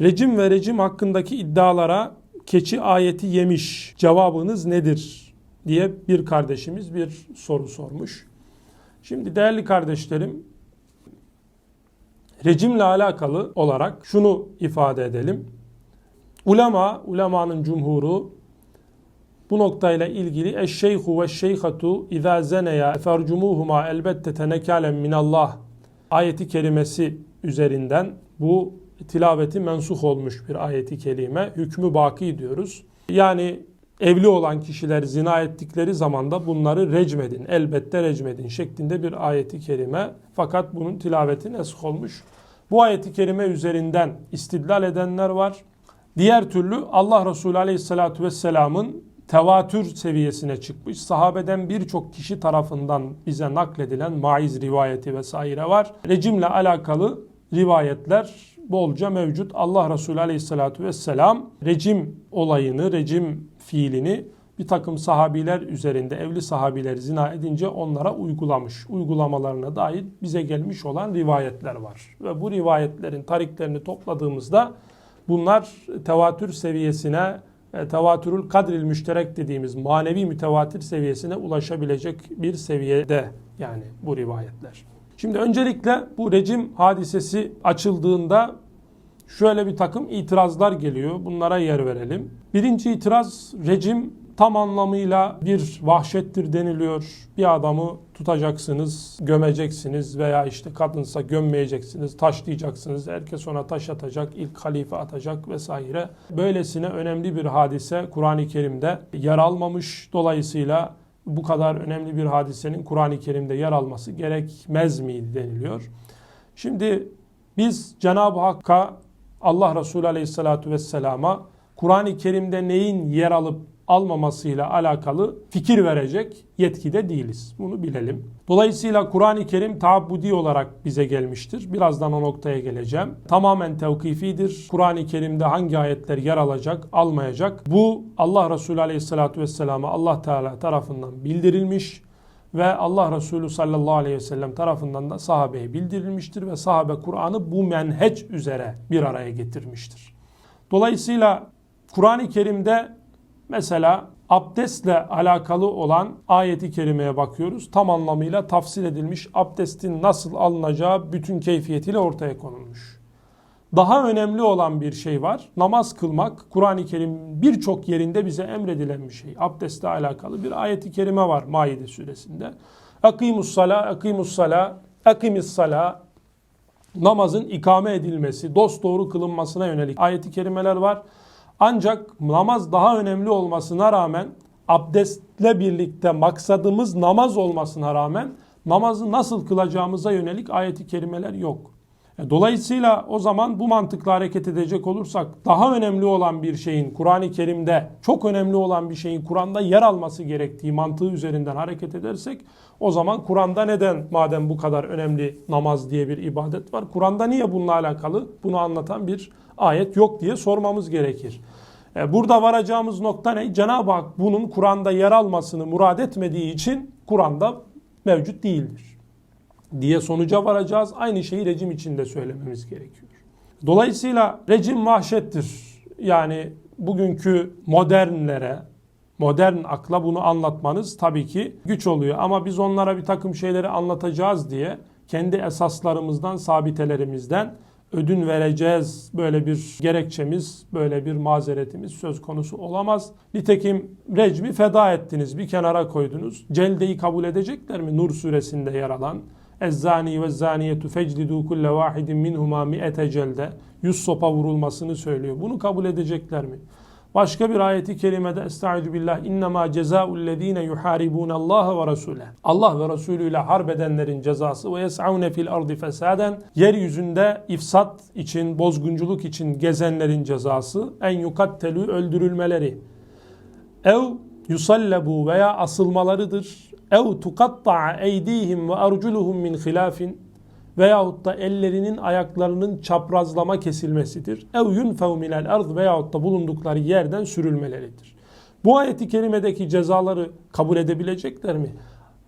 Rejim ve rejim hakkındaki iddialara keçi ayeti yemiş cevabınız nedir diye bir kardeşimiz bir soru sormuş. Şimdi değerli kardeşlerim rejimle alakalı olarak şunu ifade edelim. Ulema, ulemanın cumhuru bu noktayla ilgili eşşeyhu ve şeyhatu izâ zeneya fercumuhuma elbette tenekâlen minallah ayeti kerimesi üzerinden bu tilaveti mensuh olmuş bir ayeti kelime. Hükmü baki diyoruz. Yani evli olan kişiler zina ettikleri zaman da bunları recmedin, elbette recmedin şeklinde bir ayeti kerime. Fakat bunun tilaveti nesuh olmuş. Bu ayeti kerime üzerinden istidlal edenler var. Diğer türlü Allah Resulü Aleyhisselatü Vesselam'ın tevatür seviyesine çıkmış. Sahabeden birçok kişi tarafından bize nakledilen maiz rivayeti vesaire var. Rejimle alakalı rivayetler bolca mevcut. Allah Resulü Aleyhisselatü Vesselam rejim olayını, rejim fiilini bir takım sahabiler üzerinde evli sahabiler zina edince onlara uygulamış. Uygulamalarına dair bize gelmiş olan rivayetler var. Ve bu rivayetlerin tariklerini topladığımızda bunlar tevatür seviyesine e, tevatürül kadril müşterek dediğimiz manevi mütevatir seviyesine ulaşabilecek bir seviyede yani bu rivayetler. Şimdi öncelikle bu rejim hadisesi açıldığında şöyle bir takım itirazlar geliyor. Bunlara yer verelim. Birinci itiraz rejim tam anlamıyla bir vahşettir deniliyor. Bir adamı tutacaksınız, gömeceksiniz veya işte kadınsa gömmeyeceksiniz, taşlayacaksınız. Herkes ona taş atacak, ilk halife atacak vesaire. Böylesine önemli bir hadise Kur'an-ı Kerim'de yer almamış. Dolayısıyla bu kadar önemli bir hadisenin Kur'an-ı Kerim'de yer alması gerekmez miydi deniliyor. Şimdi biz Cenab-ı Hakk'a Allah Resulü Aleyhisselatü Vesselam'a Kur'an-ı Kerim'de neyin yer alıp almamasıyla alakalı fikir verecek yetkide değiliz. Bunu bilelim. Dolayısıyla Kur'an-ı Kerim taabbudi olarak bize gelmiştir. Birazdan o noktaya geleceğim. Tamamen tevkifidir. Kur'an-ı Kerim'de hangi ayetler yer alacak, almayacak. Bu Allah Resulü Aleyhisselatü Vesselam'a Allah Teala tarafından bildirilmiş ve Allah Resulü sallallahu aleyhi ve sellem tarafından da sahabeye bildirilmiştir ve sahabe Kur'an'ı bu menheç üzere bir araya getirmiştir. Dolayısıyla Kur'an-ı Kerim'de mesela abdestle alakalı olan ayeti kerimeye bakıyoruz. Tam anlamıyla tafsil edilmiş abdestin nasıl alınacağı bütün keyfiyetiyle ortaya konulmuş. Daha önemli olan bir şey var. Namaz kılmak Kur'an-ı Kerim birçok yerinde bize emredilen bir şey. Abdestle alakalı bir ayeti kerime var Maide suresinde. Akimus sala, akimus sala, akimis sala namazın ikame edilmesi, dost doğru kılınmasına yönelik ayeti kerimeler var. Ancak namaz daha önemli olmasına rağmen abdestle birlikte maksadımız namaz olmasına rağmen namazı nasıl kılacağımıza yönelik ayeti kerimeler yok. Dolayısıyla o zaman bu mantıkla hareket edecek olursak daha önemli olan bir şeyin Kur'an-ı Kerim'de çok önemli olan bir şeyin Kur'an'da yer alması gerektiği mantığı üzerinden hareket edersek o zaman Kur'an'da neden madem bu kadar önemli namaz diye bir ibadet var Kur'an'da niye bununla alakalı bunu anlatan bir ayet yok diye sormamız gerekir. E, Burada varacağımız nokta ne? Cenab-ı Hak bunun Kur'an'da yer almasını murad etmediği için Kur'an'da mevcut değildir diye sonuca varacağız. Aynı şeyi rejim için de söylememiz gerekiyor. Dolayısıyla rejim vahşettir. Yani bugünkü modernlere, modern akla bunu anlatmanız tabii ki güç oluyor. Ama biz onlara bir takım şeyleri anlatacağız diye kendi esaslarımızdan, sabitelerimizden ödün vereceğiz. Böyle bir gerekçemiz, böyle bir mazeretimiz söz konusu olamaz. Nitekim recmi feda ettiniz, bir kenara koydunuz. Celdeyi kabul edecekler mi? Nur suresinde yer alan Ezzani ve zaniyetu feclidu kulle vahidin minhuma mi'ete celde. Yüz sopa vurulmasını söylüyor. Bunu kabul edecekler mi? Başka bir ayeti kerimede Estaizu billah innema cezaul lezine yuharibun Allah ve Rasule. Allah ve Resulü ile harp edenlerin cezası ve yes'aune fil ardı fesaden. Yeryüzünde ifsat için, bozgunculuk için gezenlerin cezası en yukattelü öldürülmeleri. Ev yusallabu veya asılmalarıdır. Ev tukatta'a eydihim ve arculuhum min hilafin veyahut da ellerinin ayaklarının çaprazlama kesilmesidir. Ev yunfev minel arz veyahut da bulundukları yerden sürülmeleridir. Bu ayeti kerimedeki cezaları kabul edebilecekler mi?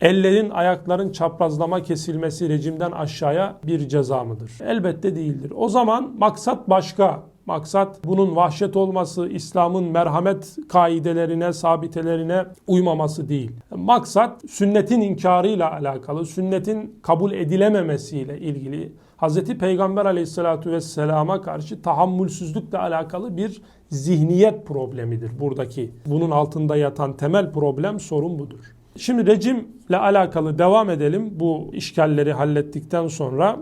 Ellerin, ayakların çaprazlama kesilmesi rejimden aşağıya bir ceza mıdır? Elbette değildir. O zaman maksat başka. Maksat bunun vahşet olması, İslam'ın merhamet kaidelerine, sabitelerine uymaması değil. Maksat sünnetin inkarıyla alakalı, sünnetin kabul edilememesiyle ilgili Hz. Peygamber aleyhissalatu vesselama karşı tahammülsüzlükle alakalı bir zihniyet problemidir buradaki. Bunun altında yatan temel problem sorun budur. Şimdi rejimle alakalı devam edelim bu işgalleri hallettikten sonra.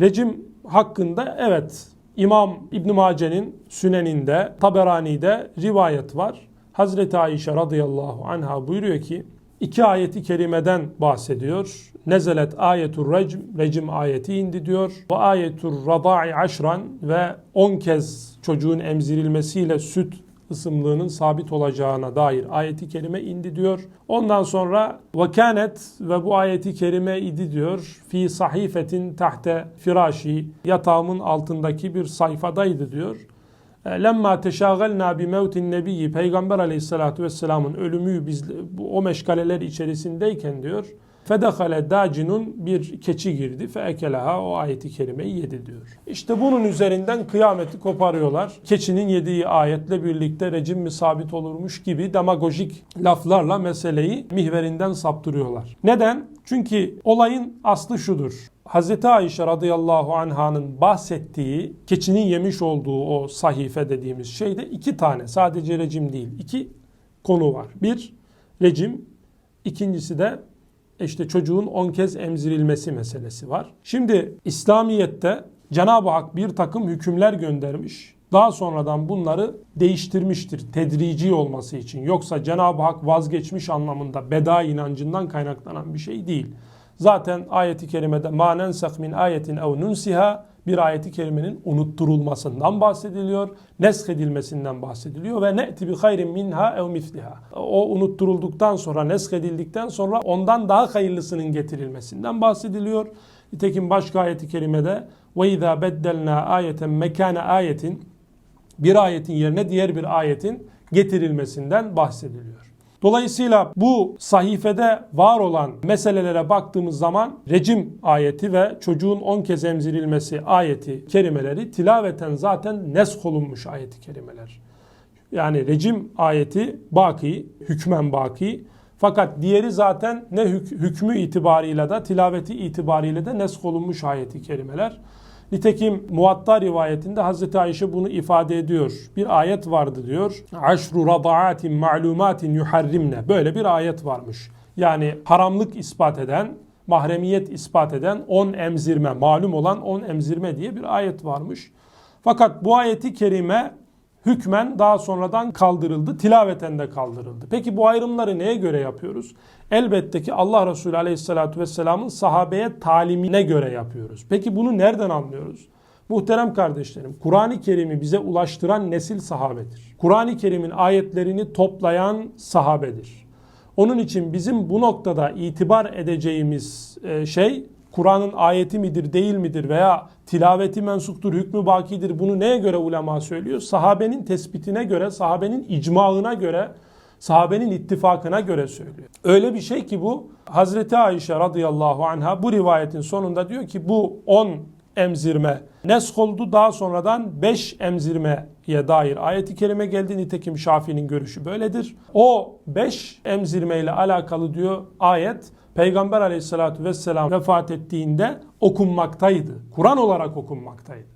Rejim hakkında evet İmam İbn Mace'nin Süneninde, Taberani'de rivayet var. Hazreti Ayşe radıyallahu anha buyuruyor ki iki ayeti kerimeden bahsediyor. Nezelet ayetur recm, recim ayeti indi diyor. Ve ayetur rada'i aşran ve 10 kez çocuğun emzirilmesiyle süt ısımlığının sabit olacağına dair ayeti kerime indi diyor. Ondan sonra vekanet ve bu ayeti kerime idi diyor. Fi sahifetin tahte firaşi yatağımın altındaki bir sayfadaydı diyor. Lemma teşagalna bi mevtin nebiyyi Peygamber aleyhissalatu vesselamın ölümü biz bu, o meşgaleler içerisindeyken diyor. Fedehale dacinun bir keçi girdi. Feekelaha o ayeti kerimeyi yedi diyor. İşte bunun üzerinden kıyameti koparıyorlar. Keçinin yediği ayetle birlikte rejim mi sabit olurmuş gibi demagojik laflarla meseleyi mihverinden saptırıyorlar. Neden? Çünkü olayın aslı şudur. Hz. Ayşe radıyallahu anhanın bahsettiği keçinin yemiş olduğu o sahife dediğimiz şeyde iki tane sadece rejim değil iki konu var. Bir rejim ikincisi de işte çocuğun 10 kez emzirilmesi meselesi var. Şimdi İslamiyet'te Cenab-ı Hak bir takım hükümler göndermiş. Daha sonradan bunları değiştirmiştir tedrici olması için. Yoksa Cenab-ı Hak vazgeçmiş anlamında beda inancından kaynaklanan bir şey değil. Zaten ayeti kerimede manen min ayetin ev nunsiha bir ayeti kerimenin unutturulmasından bahsediliyor, nesk edilmesinden bahsediliyor ve ne'ti bi hayrin minha ev misliha. O unutturulduktan sonra, nesk edildikten sonra ondan daha hayırlısının getirilmesinden bahsediliyor. Nitekim başka ayeti kerimede ve izâ beddelnâ ayeten mekâne ayetin bir ayetin yerine diğer bir ayetin getirilmesinden bahsediliyor. Dolayısıyla bu sahifede var olan meselelere baktığımız zaman rejim ayeti ve çocuğun 10 kez emzirilmesi ayeti kerimeleri tilaveten zaten nesk olunmuş ayeti kerimeler. Yani rejim ayeti baki, hükmen baki. Fakat diğeri zaten ne hük- hükmü itibarıyla da tilaveti itibariyle de nesk olunmuş ayeti kerimeler. Nitekim Muatta rivayetinde Hazreti Ayşe bunu ifade ediyor. Bir ayet vardı diyor. Aşru radaatin ma'lumatin yuharrimne. Böyle bir ayet varmış. Yani haramlık ispat eden, mahremiyet ispat eden 10 emzirme, malum olan 10 emzirme diye bir ayet varmış. Fakat bu ayeti kerime hükmen daha sonradan kaldırıldı, tilaveten de kaldırıldı. Peki bu ayrımları neye göre yapıyoruz? Elbette ki Allah Resulü Aleyhisselatü Vesselam'ın sahabeye talimine göre yapıyoruz. Peki bunu nereden anlıyoruz? Muhterem kardeşlerim, Kur'an-ı Kerim'i bize ulaştıran nesil sahabedir. Kur'an-ı Kerim'in ayetlerini toplayan sahabedir. Onun için bizim bu noktada itibar edeceğimiz e, şey Kur'an'ın ayeti midir değil midir veya tilaveti mensuptur, hükmü bakidir bunu neye göre ulema söylüyor? Sahabenin tespitine göre, sahabenin icmaına göre, sahabenin ittifakına göre söylüyor. Öyle bir şey ki bu Hazreti Ayşe radıyallahu anha bu rivayetin sonunda diyor ki bu 10 emzirme nesk oldu. Daha sonradan 5 emzirmeye dair ayeti kerime geldi. Nitekim Şafii'nin görüşü böyledir. O 5 emzirme ile alakalı diyor ayet Peygamber aleyhissalatü vesselam vefat ettiğinde okunmaktaydı. Kur'an olarak okunmaktaydı.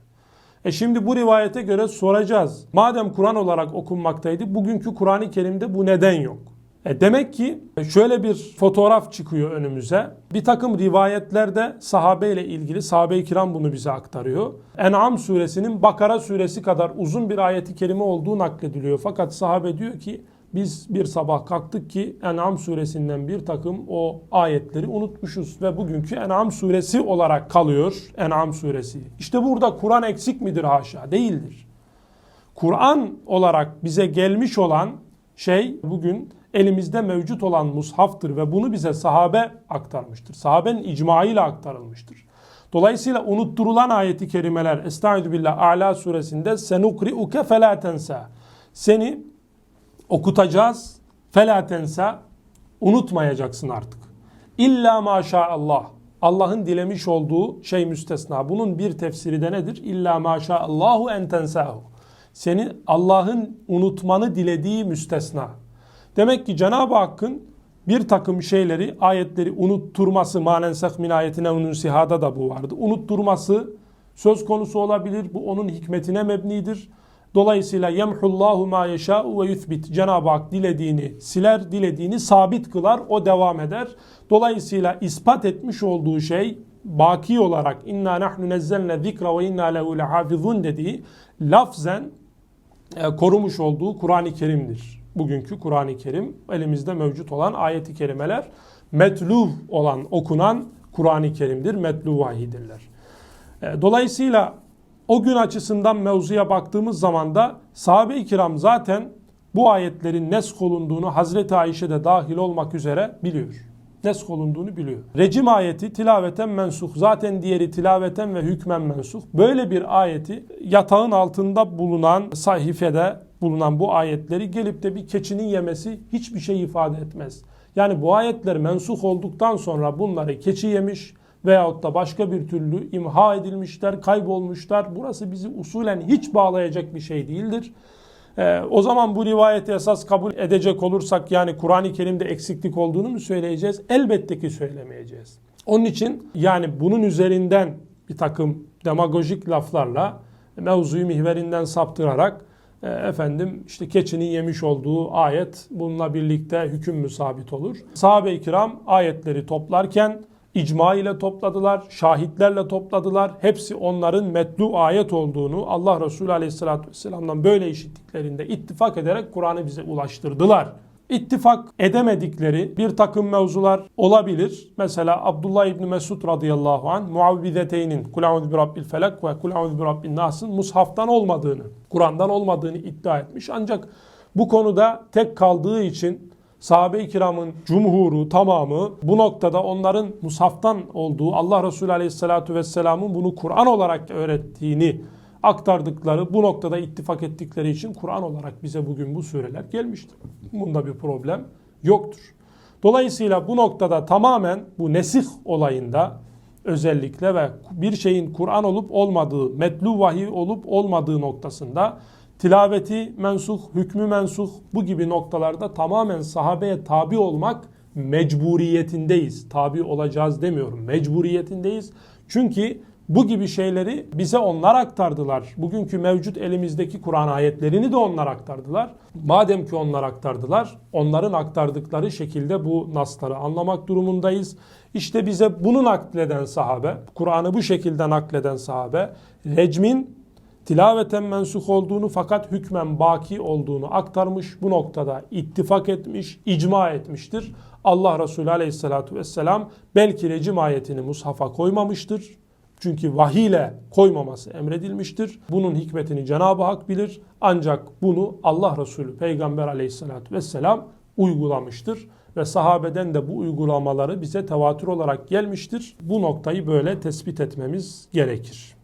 E şimdi bu rivayete göre soracağız. Madem Kur'an olarak okunmaktaydı bugünkü Kur'an-ı Kerim'de bu neden yok? E demek ki şöyle bir fotoğraf çıkıyor önümüze. Bir takım rivayetlerde sahabe ile ilgili sahabe-i kiram bunu bize aktarıyor. En'am suresinin Bakara suresi kadar uzun bir ayeti kerime olduğu naklediliyor. Fakat sahabe diyor ki biz bir sabah kalktık ki En'am suresinden bir takım o ayetleri unutmuşuz ve bugünkü En'am suresi olarak kalıyor En'am suresi. İşte burada Kur'an eksik midir haşa? Değildir. Kur'an olarak bize gelmiş olan şey bugün elimizde mevcut olan mushaftır ve bunu bize sahabe aktarmıştır. Sahabenin icmaıyla aktarılmıştır. Dolayısıyla unutturulan ayeti kerimeler Estaizu billah A'la suresinde senukri'uke felâ tensa. Seni okutacağız. Felâ tensa. Unutmayacaksın artık. İlla maşallah. Allah'ın dilemiş olduğu şey müstesna. Bunun bir tefsiri de nedir? İlla maşallahu en tensahu. Seni Allah'ın unutmanı dilediği müstesna. Demek ki Cenab-ı Hakk'ın bir takım şeyleri, ayetleri unutturması, manen min ayetine ununsihada da bu vardı. Unutturması söz konusu olabilir. Bu onun hikmetine mebnidir. Dolayısıyla yemhullahu ma yeşâ'u ve yuthbit. Cenab-ı Hak dilediğini siler, dilediğini sabit kılar, o devam eder. Dolayısıyla ispat etmiş olduğu şey baki olarak inna nahnu nezzelne zikra ve inna lehu lehafizun dediği lafzen e, korumuş olduğu Kur'an-ı Kerim'dir. Bugünkü Kur'an-ı Kerim elimizde mevcut olan ayeti kerimeler metluv olan okunan Kur'an-ı Kerim'dir. Metlu vahidirler. E, Dolayısıyla o gün açısından mevzuya baktığımız zaman da sahabe-i kiram zaten bu ayetlerin nesk olunduğunu Hazreti Ayşe de dahil olmak üzere biliyor. Nesk olunduğunu biliyor. Recim ayeti tilaveten mensuh. Zaten diğeri tilaveten ve hükmen mensuh. Böyle bir ayeti yatağın altında bulunan sayfede bulunan bu ayetleri gelip de bir keçinin yemesi hiçbir şey ifade etmez. Yani bu ayetler mensuh olduktan sonra bunları keçi yemiş, veyahut da başka bir türlü imha edilmişler, kaybolmuşlar. Burası bizi usulen hiç bağlayacak bir şey değildir. Ee, o zaman bu rivayeti esas kabul edecek olursak yani Kur'an-ı Kerim'de eksiklik olduğunu mu söyleyeceğiz? Elbette ki söylemeyeceğiz. Onun için yani bunun üzerinden bir takım demagojik laflarla mevzuyu mihverinden saptırarak e, efendim işte keçinin yemiş olduğu ayet bununla birlikte hüküm mü sabit olur? Sahabe-i kiram ayetleri toplarken icma ile topladılar, şahitlerle topladılar. Hepsi onların metlu ayet olduğunu Allah Resulü Aleyhisselatü Vesselam'dan böyle işittiklerinde ittifak ederek Kur'an'ı bize ulaştırdılar. İttifak edemedikleri bir takım mevzular olabilir. Mesela Abdullah İbni Mesud radıyallahu anh Muavvizeteynin Kul a'udhu bi rabbil felak ve Kul a'udhu bi rabbin nas'ın mushaftan olmadığını, Kur'an'dan olmadığını iddia etmiş. Ancak bu konuda tek kaldığı için sahabe-i kiramın cumhuru tamamı bu noktada onların musaftan olduğu Allah Resulü Aleyhisselatü Vesselam'ın bunu Kur'an olarak öğrettiğini aktardıkları bu noktada ittifak ettikleri için Kur'an olarak bize bugün bu sureler gelmiştir. Bunda bir problem yoktur. Dolayısıyla bu noktada tamamen bu nesih olayında özellikle ve bir şeyin Kur'an olup olmadığı, metlu vahiy olup olmadığı noktasında tilaveti mensuh, hükmü mensuh bu gibi noktalarda tamamen sahabeye tabi olmak mecburiyetindeyiz. Tabi olacağız demiyorum. Mecburiyetindeyiz. Çünkü bu gibi şeyleri bize onlar aktardılar. Bugünkü mevcut elimizdeki Kur'an ayetlerini de onlar aktardılar. Madem ki onlar aktardılar, onların aktardıkları şekilde bu nasları anlamak durumundayız. İşte bize bunu nakleden sahabe, Kur'an'ı bu şekilde nakleden sahabe, recmin tilaveten mensuh olduğunu fakat hükmen baki olduğunu aktarmış. Bu noktada ittifak etmiş, icma etmiştir. Allah Resulü Aleyhisselatü Vesselam belki recim ayetini mushafa koymamıştır. Çünkü vahiy ile koymaması emredilmiştir. Bunun hikmetini Cenab-ı Hak bilir. Ancak bunu Allah Resulü Peygamber Aleyhisselatü Vesselam uygulamıştır. Ve sahabeden de bu uygulamaları bize tevatür olarak gelmiştir. Bu noktayı böyle tespit etmemiz gerekir.